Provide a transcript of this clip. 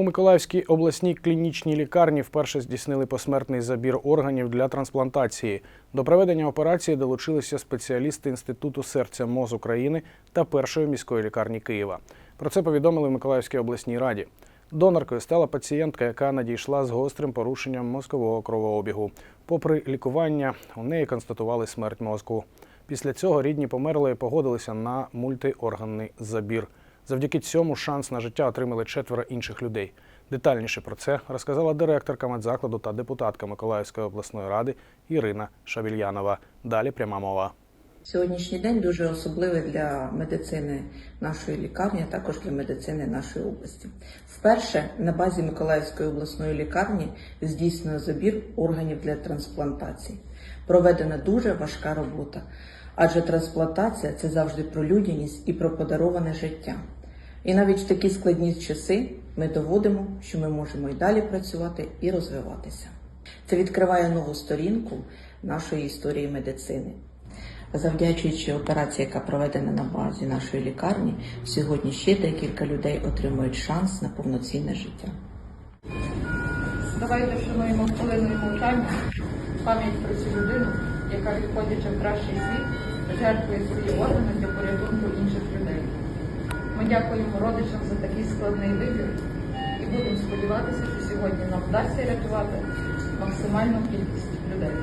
У Миколаївській обласній клінічній лікарні вперше здійснили посмертний забір органів для трансплантації. До проведення операції долучилися спеціалісти Інституту серця МОЗ України та першої міської лікарні Києва. Про це повідомили в Миколаївській обласній раді. Доноркою стала пацієнтка, яка надійшла з гострим порушенням мозкового кровообігу. Попри лікування, у неї констатували смерть мозку. Після цього рідні померлої погодилися на мультиорганний забір. Завдяки цьому шанс на життя отримали четверо інших людей. Детальніше про це розказала директорка медзакладу та депутатка Миколаївської обласної ради Ірина Шабільянова. Далі пряма мова. Сьогоднішній день дуже особливий для медицини нашої лікарні, а також для медицини нашої області. Вперше на базі Миколаївської обласної лікарні здійснено забір органів для трансплантації. Проведена дуже важка робота, адже трансплантація це завжди про людяність і про подароване життя. І навіть в такі складні часи ми доводимо, що ми можемо і далі працювати і розвиватися. Це відкриває нову сторінку нашої історії медицини. Завдячуючи операції, яка проведена на базі нашої лікарні, сьогодні ще декілька людей отримують шанс на повноцінне життя. Давайте вшануємо хвилиною мовчання пам'ять про цю людину, яка, відходячи в кращий світ, жертвує свої органи для порятунку дякуємо родичам за такий складний вибір і будемо сподіватися, що сьогодні нам вдасться рятувати максимальну кількість людей.